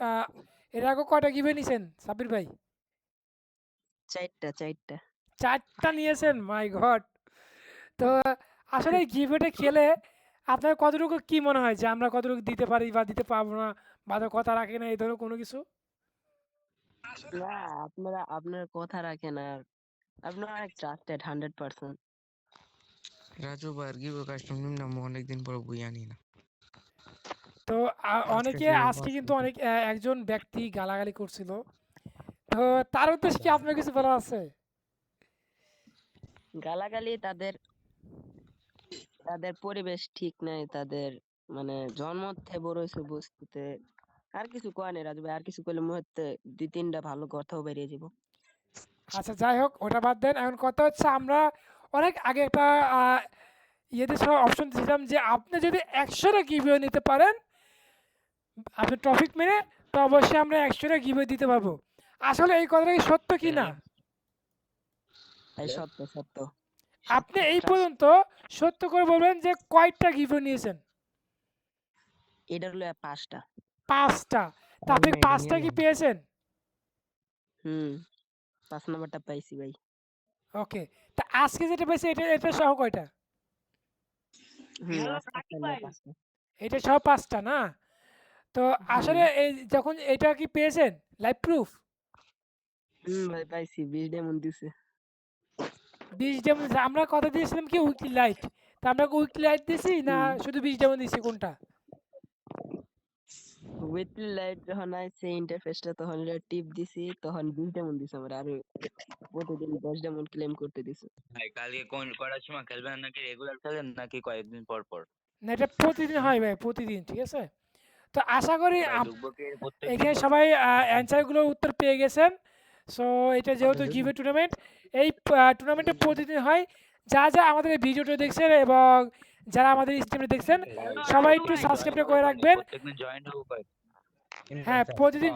আহ, এর আগে কয়টা গিভে নিছেন সাব্বির ভাই? চারটা চারটা। চারটা নিয়েছেন? মাই গড তো আসলে এই গিভেটা খেলে আপনার কতটুকু কি মনে হয় যে আমরা কতটুকু দিতে পারি বা দিতে পারব না বা কথা রাখে না এই ধরনের কোনো কিছু? না আপনারা আপনার কথা রাখেন আর আপনারা অনেক ট্রাস্টেড হান্ড্রেড পার্সেন্ট রাজু ভাই গিভ কাস্টম নিম না অনেকদিন পর বই আনি না। তো অনেকে আজকে কিন্তু অনেক একজন ব্যক্তি গালাগালি করছিল। তো তার উদ্দেশ্যে কি আপনার কিছু বলার আছে? গালাগালি তাদের তাদের পরিবেশ ঠিক নাই তাদের মানে জন্ম থেকে বড় হয়েছে বস্তুতে আর কিছু কয় নাই রাজু ভাই আর কিছু করলে মুহূর্তে দুই তিনটা ভালো কথাও বেরিয়ে যাব আচ্ছা যাই হোক ওটা বাদ দেন। এখন কথা হচ্ছে আমরা অনেক আগে একটা আহ, ইয়েতে অপশন দিয়েছিলাম যে আপনি যদি একশোটা গিভিও নিতে পারেন আপনি টপিক মেনে তো অবশ্যই আমরা একশোটা গিভিও দিতে পারব। আসলে এই কথাটা কি সত্য কি না? সত্য সত্য। আপনি এই পর্যন্ত সত্য করে বলবেন যে কয়টা গিভিও নিয়েছেন? এটার হলো পাঁচটা। পাঁচটা। তা আপনি এটা পাঁচটা কি পেয়েছেন? হুম পাঁচ নাম্বারটা পাইছি ভাই। ওকে। তা আজকে যেটা পেয়েছে এটা এটা সহ কয়টা। এটা সহ পাঁচটা না? তো আসলে এই যখন এটা কি পেয়েছেন? লাইভ প্রুফ হুম ভাই পাইছি বিশ ডেমন দিছে। বিশ যেমন আমরা কথা দিয়েছিলাম কি উইকলি লাইট তা আমরা উইকলি লাইট দিছি না। শুধু বিশ যেমন দিছি কোনটা? উইথলি লাইট যখন আইছে ইন্টারফেসটা তখন এটা টিপ দিছি তখন বিশ ডেমন দিছে আমার আর প্রতিদিন দশ ডেমন ক্লেম করতে দিছে। ভাই কালকে কোন কটার সময় খেলবেন নাকি রেগুলার খেলেন নাকি কয়েকদিন পর পর? না এটা প্রতিদিন হয় ভাই প্রতিদিন ঠিক আছে? তো আশা করি প্রত্যেকদিন এখানে সবাই অ্যান্সারগুলোর উত্তর পেয়ে গেছেন। সো এটা যেহেতু গিভে টুর্নামেন্ট এই টুর্নামেন্টে প্রতিদিন হয়। যা যা আমাদের এই ভিডিওটা দেখছেন এবং যারা আমাদের স্ট্রিমে দেখছেন সবাই একটু সাবস্ক্রাইব করে রাখবেন। হ্যাঁ প্রতিদিন